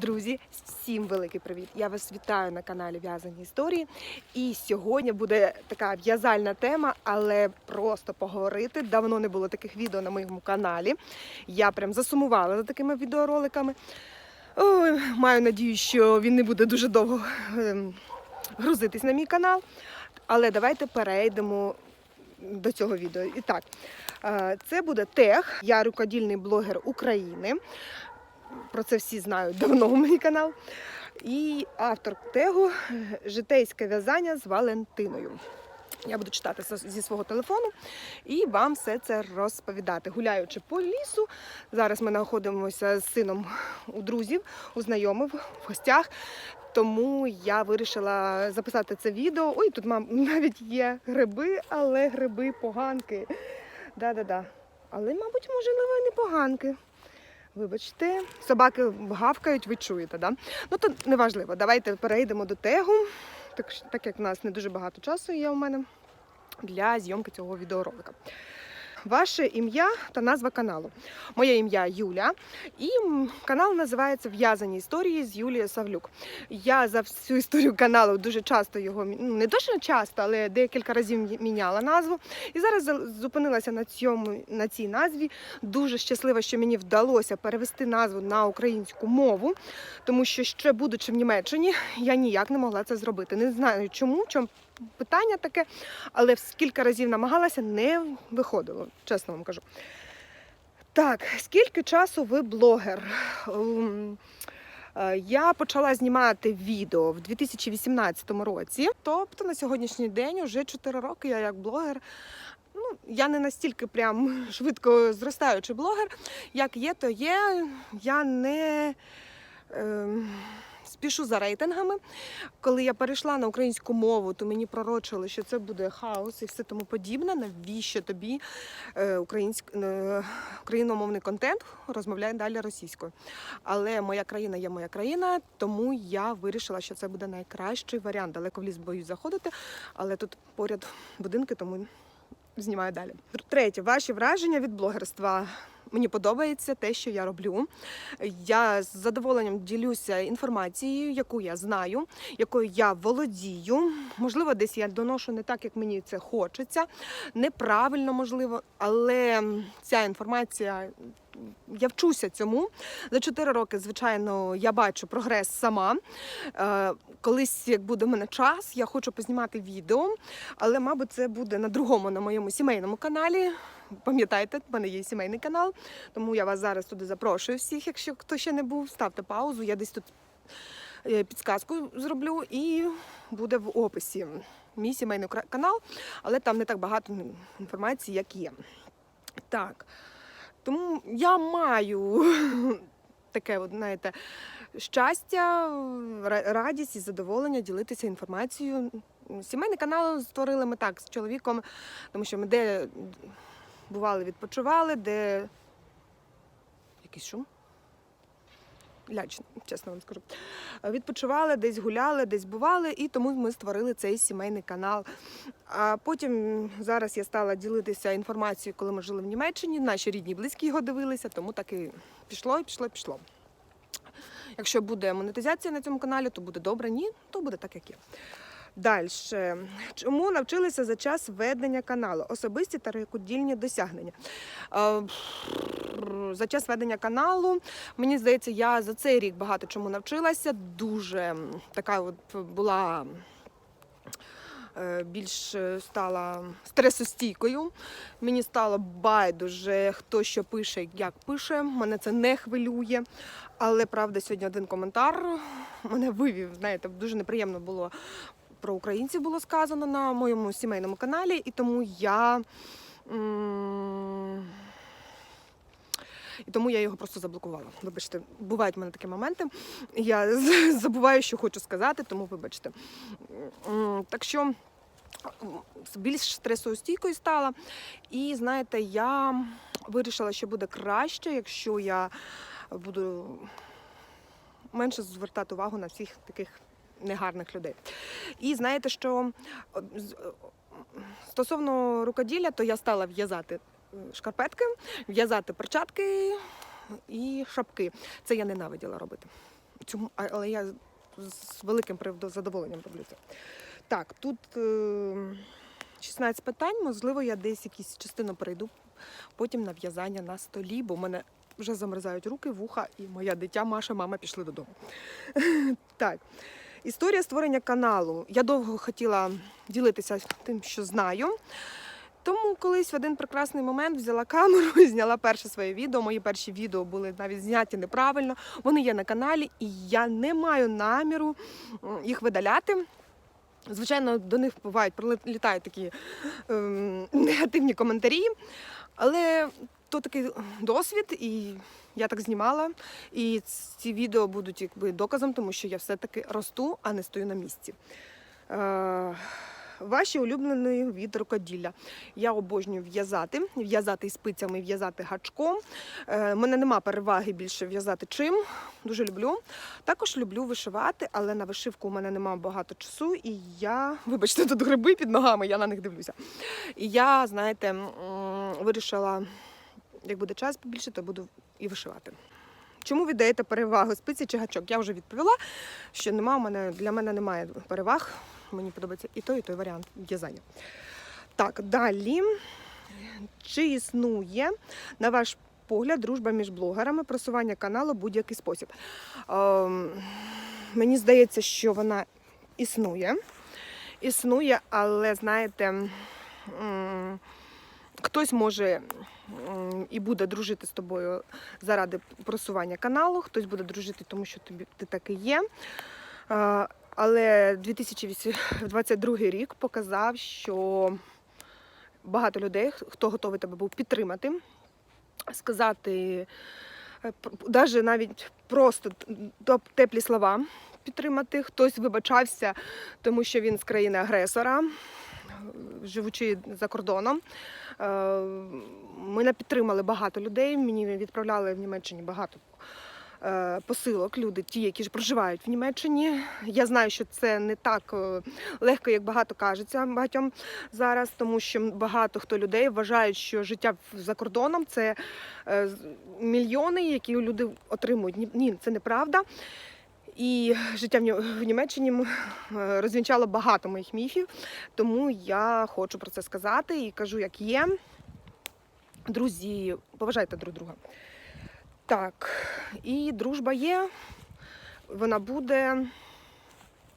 Друзі, всім великий привіт! Я вас вітаю на каналі В'язані історії. І сьогодні буде така в'язальна тема, але просто поговорити. Давно не було таких відео на моєму каналі. Я прям засумувала за такими відеороликами. Ой, маю надію, що він не буде дуже довго ем, грузитись на мій канал. Але давайте перейдемо до цього відео. І так, е, це буде тех. Я рукодільний блогер України. Про це всі знають давно у мій канал. І автор тегу Житейське в'язання з Валентиною. Я буду читати зі свого телефону і вам все це розповідати. Гуляючи по лісу. Зараз ми знаходимося з сином у друзів, у знайомих, в гостях. Тому я вирішила записати це відео. Ой, тут мам, навіть є гриби, але гриби поганки. Да-да-да. Але, мабуть, можливо, і не поганки. Вибачте, собаки гавкають, ви чуєте, да? Ну то неважливо. Давайте перейдемо до тегу. Так, так як в нас не дуже багато часу є у мене для зйомки цього відеоролика. Ваше ім'я та назва каналу. Моє ім'я Юля, і канал називається В'язані історії з Юлією Савлюк. Я за всю історію каналу дуже часто його ну, не дуже часто, але декілька разів міняла назву. І зараз зупинилася на цьому на цій назві. Дуже щаслива, що мені вдалося перевести назву на українську мову, тому що ще будучи в Німеччині, я ніяк не могла це зробити. Не знаю чому, чому питання таке, але скільки разів намагалася, не виходило, чесно вам кажу. Так, скільки часу ви блогер? Ем, е, Я почала знімати відео в 2018 році. Тобто на сьогоднішній день вже 4 роки я як блогер. Ну, я не настільки прям швидко зростаючий блогер. Як є, то є. Я не ем, спішу за рейтингами. Коли я перейшла на українську мову, то мені пророчили, що це буде хаос і все тому подібне. Навіщо тобі е, українськ... е, україномовний контент розмовляє далі російською? Але моя країна є моя країна, тому я вирішила, що це буде найкращий варіант. Далеко в ліс боюсь заходити, але тут поряд будинки, тому знімаю далі. Третє, ваші враження від блогерства. Мені подобається те, що я роблю. Я з задоволенням ділюся інформацією, яку я знаю, якою я володію. Можливо, десь я доношу не так, як мені це хочеться, неправильно, можливо, але ця інформація. Я вчуся цьому за 4 роки. Звичайно, я бачу прогрес сама. Е, Колись, як буде в мене час, я хочу познімати відео, але, мабуть, це буде на другому, на моєму сімейному каналі. Пам'ятайте, в мене є сімейний канал, тому я вас зараз туди запрошую всіх. Якщо хто ще не був, ставте паузу. Я десь тут е, підсказку зроблю і буде в описі мій сімейний канал, але там не так багато інформації, як є. Так. Тому я маю таке, от, знаєте, щастя, ра- радість і задоволення ділитися інформацією. Сімейний канал створили ми так з чоловіком, тому що ми де бували, відпочивали, де якийсь шум. Лячно, чесно вам скажу. Відпочивали, десь гуляли, десь бували, і тому ми створили цей сімейний канал. А потім зараз я стала ділитися інформацією, коли ми жили в Німеччині. Наші рідні близькі його дивилися, тому так і пішло, і пішло, пішло. Якщо буде монетизація на цьому каналі, то буде добре. Ні, то буде так, як є. Далі. Чому навчилися за час ведення каналу? Особисті та рукодільні досягнення. За час ведення каналу, мені здається, я за цей рік багато чому навчилася. Дуже така от була е, більш е, стала стресостійкою. Мені стало байдуже, хто що пише, як пише. Мене це не хвилює. Але правда, сьогодні один коментар мене вивів. Знаєте, дуже неприємно було про українців було сказано на моєму сімейному каналі, і тому я. м, І тому я його просто заблокувала. Вибачте, бувають в мене такі моменти. Я забуваю, що хочу сказати, тому вибачте. Так що більш стресостійкою стала. І знаєте, я вирішила, що буде краще, якщо я буду менше звертати увагу на всіх таких негарних людей. І знаєте, що о, стосовно рукоділля, то я стала в'язати е, шкарпетки, в'язати перчатки і шапки. Це я ненавиділа робити. Цьому, але я з великим задоволенням роблю це. Так, тут е, 16 питань, можливо, я десь якісь частину перейду потім на в'язання на столі, бо в мене вже замерзають руки, вуха, і моя дитя Маша, мама пішли додому. так. Історія створення каналу. Я довго хотіла ділитися тим, що знаю. Тому колись в один прекрасний момент взяла камеру і зняла перше своє відео. Мої перші відео були навіть зняті неправильно. Вони є на каналі, і я не маю наміру їх видаляти. Звичайно, до них бувають прилітають такі ем, негативні коментарі, але то такий досвід, і я так знімала. І ці відео будуть якби доказом, тому що я все-таки росту, а не стою на місці. Е, Ваші улюблені від рукоділля. Я обожнюю в'язати, в'язати спицями, в'язати гачком. Е, мене нема переваги більше в'язати чим. Дуже люблю. Також люблю вишивати, але на вишивку у мене нема багато часу, і я, вибачте, тут гриби під ногами, я на них дивлюся. І я, знаєте, вирішила, як буде час побільше, то буду і вишивати. Чому віддаєте перевагу спиці чи гачок? Я вже відповіла, що нема у мене для мене немає переваг. Мені подобається і той, і той варіант в'язання. Так, далі. Чи існує, на ваш погляд, дружба між блогерами, просування каналу будь-який спосіб? Ем, мені здається, що вона існує. Існує, але знаєте, хтось може і буде дружити з тобою заради просування каналу, хтось буде дружити, тому що тобі ти такий є. Е, Але 2022 рік показав, що багато людей, хто готовий тебе був підтримати, сказати, навіть навіть просто теплі слова підтримати. Хтось вибачався, тому що він з країни агресора, живучи за кордоном. Е, Мене підтримали багато людей. Мені відправляли в Німеччині багато е, посилок. Люди, ті, які ж проживають в Німеччині. Я знаю, що це не так е, легко, як багато кажеться багатьом зараз, тому що багато хто людей вважають, що життя за кордоном це е, мільйони, які люди отримують. Ні, це неправда. І життя в Німеччині е, розвінчало багато моїх міфів, тому я хочу про це сказати і кажу, як є. Друзі, поважайте друг друга. Так, і дружба є, вона буде,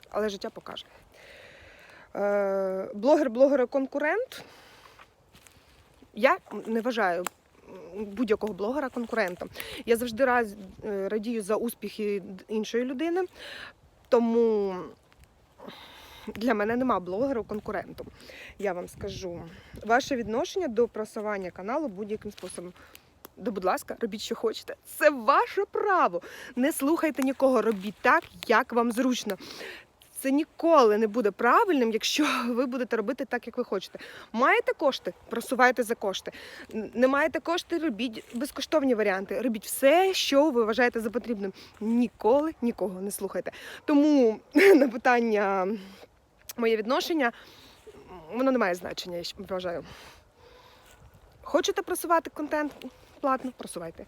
але життя покаже. Е, блогер, блогер, конкурент. Я не вважаю будь-якого блогера конкурентом. Я завжди е, радію за успіхи іншої людини, тому для мене нема блогера конкурентом. Я вам скажу. Ваше відношення до просування каналу будь-яким способом. Да, будь ласка, робіть, що хочете. Це ваше право. Не слухайте нікого, робіть так, як вам зручно. Це ніколи не буде правильним, якщо ви будете робити так, як ви хочете. Маєте кошти, просувайте за кошти. Не маєте кошти, робіть безкоштовні варіанти. Робіть все, що ви вважаєте за потрібним. Ніколи нікого не слухайте. Тому на питання моє відношення, воно не має значення, я вважаю. Хочете просувати контент платно? Просувайте.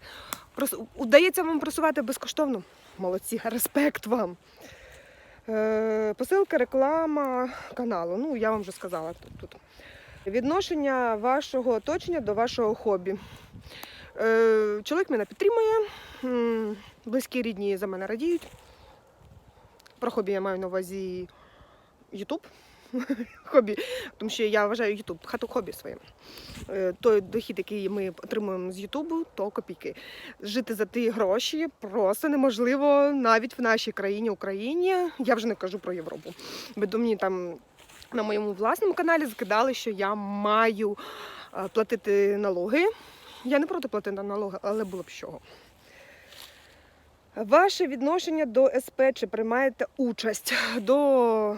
Прос... Удається вам просувати безкоштовно? Молодці, респект вам. Е, посилка, реклама каналу. Ну, я вам вже сказала тут. тут. Відношення вашого оточення до вашого хобі. Е, чоловік мене підтримує, близькі рідні за мене радіють. Про хобі я маю на увазі Ютуб. Хобі, тому що я вважаю Ютуб хату хобі своїм. Е, Той дохід, який ми отримуємо з Ютубу, то копійки. Жити за ті гроші просто неможливо навіть в нашій країні, Україні. Я вже не кажу про Європу. Бо мені там на моєму власному каналі закидали, що я маю е, платити налоги. Я не проти платити налоги, але було б з чого. Ваше відношення до СП чи приймаєте участь до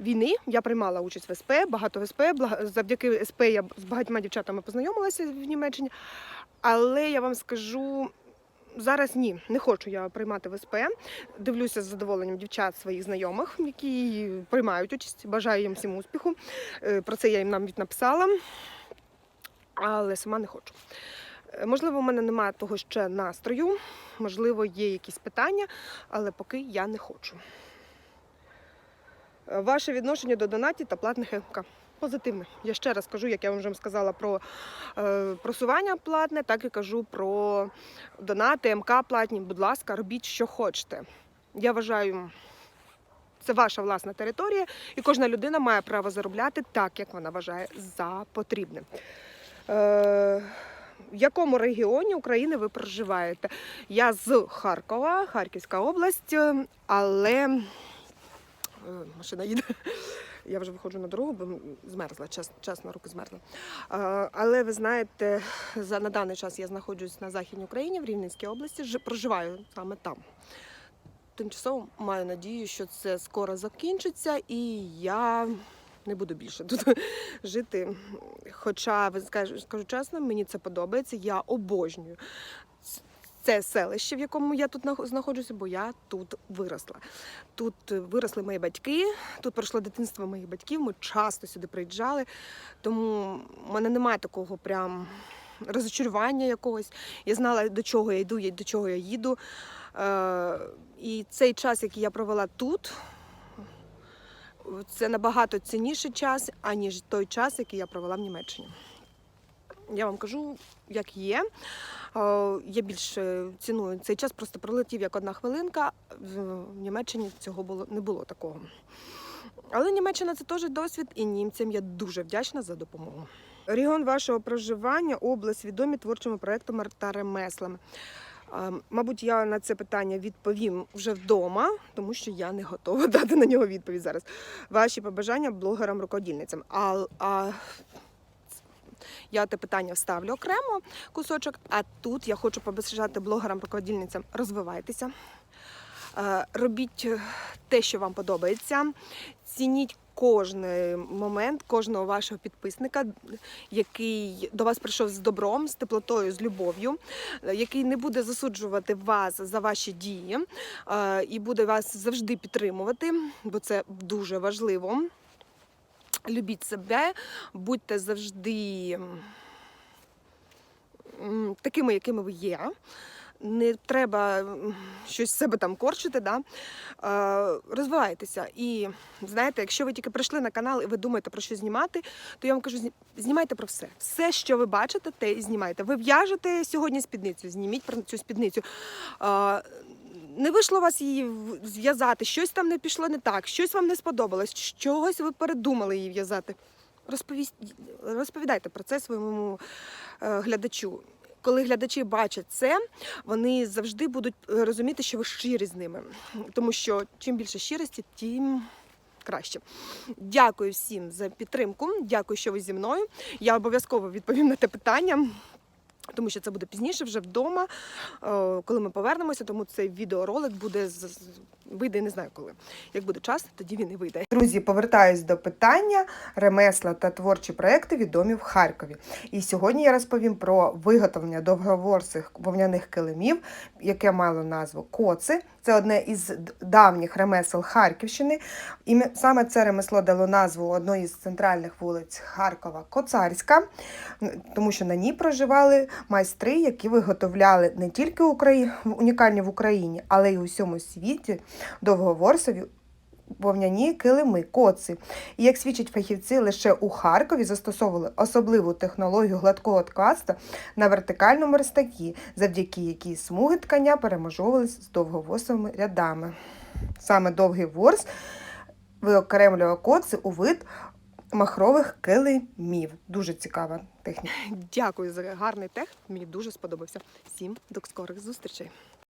війни? Я приймала участь в СП, багато в СП. Завдяки СП я з багатьма дівчатами познайомилася в Німеччині. Але я вам скажу. Зараз ні, не хочу я приймати в СП. Дивлюся з задоволенням дівчат своїх знайомих, які приймають участь. Бажаю їм всім успіху. Е, Про це я їм навіть написала, але сама не хочу. Е, Можливо, у мене немає того ще настрою, можливо, є якісь питання, але поки я не хочу. Е, Ваше відношення до донатів та платних МК. Позитивне. Я ще раз кажу, як я вам вже сказала про е, просування платне, так і кажу про донати, МК платні. Будь ласка, робіть, що хочете. Я вважаю, це ваша власна територія, і кожна людина має право заробляти так, як вона вважає за потрібне. Е, в якому регіоні України ви проживаєте? Я з Харкова, Харківська область, але машина їде. Я вже виходжу на дорогу, бо змерзла, чесно, руки змерзла. Е, Але ви знаєте, за на даний час я знаходжусь на Західній Україні в Рівненській області, проживаю саме там. Тимчасово маю надію, що це скоро закінчиться, і я не буду більше тут жити. Хоча, ви скажу, чесно, мені це подобається. Я обожнюю це селище, в якому я тут нах- знаходжуся, бо я тут виросла. Тут е, виросли мої батьки, тут пройшло дитинство моїх батьків. Ми часто сюди приїжджали, тому в мене немає такого прям розчарування якогось. Я знала, до чого я йду, до чого я їду. Е, І цей час, який я провела тут, це набагато цінніший час, аніж той час, який я провела в Німеччині. Я вам кажу, як є. Е, Я більше ціную цей час, просто пролетів як одна хвилинка. В Німеччині цього було не було такого. Але Німеччина це теж досвід, і німцям я дуже вдячна за допомогу. Регіон вашого проживання, область відомі творчими проектами та ремеслами. Мабуть, я на це питання відповім вже вдома, тому що я не готова дати на нього відповідь зараз. Ваші побажання блогерам-рукодільницям. А, а я те питання вставлю окремо кусочок. А тут я хочу побажати блогерам-рукодільницям розвивайтеся, Е, робіть е, те, що вам подобається. Цініть кожний момент кожного вашого підписника, який до вас прийшов з добром, з теплотою, з любов'ю, е, який не буде засуджувати вас за ваші дії і буде вас завжди підтримувати, бо це дуже важливо. Любіть себе, будьте завжди такими, якими ви є. Не треба щось себе там корчити, да? е, розвивайтеся. І знаєте, якщо ви тільки прийшли на канал і ви думаєте про що знімати, то я вам кажу, знімайте про все. Все, що ви бачите, те і знімайте. Ви в'яжете сьогодні спідницю, зніміть про цю спідницю. Не вийшло вас її зв'язати, щось там не пішло не так, щось вам не сподобалось, чогось ви передумали її в'язати. Розповідайте про це своєму е, глядачу. Коли глядачі бачать це, вони завжди будуть е, розуміти, що ви щирі з ними. Тому що чим більше щирості, тим краще. Дякую всім за підтримку. Дякую, що ви зі мною. Я обов'язково відповім на те питання. Тому що це буде пізніше, вже вдома, е, коли ми повернемося, тому цей відеоролик буде вийде не знаю коли. Як буде час, тоді він і вийде. Друзі, повертаюсь до питання ремесла та творчі проекти відомі в Харкові. І сьогодні я розповім про виготовлення довговорсих вовняних килимів, яке мало назву коци. Це одне із давніх ремесел Харківщини. І ме- саме це ремесло дало назву одної з центральних вулиць Харкова Коцарська, тому що на ній проживали майстри, які виготовляли не тільки унікальні в Україні, але й у всьому світі довговорсові вовняні килими, коци. І як свідчать фахівці, лише у Харкові застосовували особливу технологію гладкого ткацтва на вертикальному верстакі, завдяки якій смуги ткання переможовувалися з довговосовими рядами. Саме довгий ворс виокремлював коци у вид махрових килимів. Дуже цікава техніка. Дякую за гарний тех. Мені дуже сподобався. Всім до скорих зустрічей.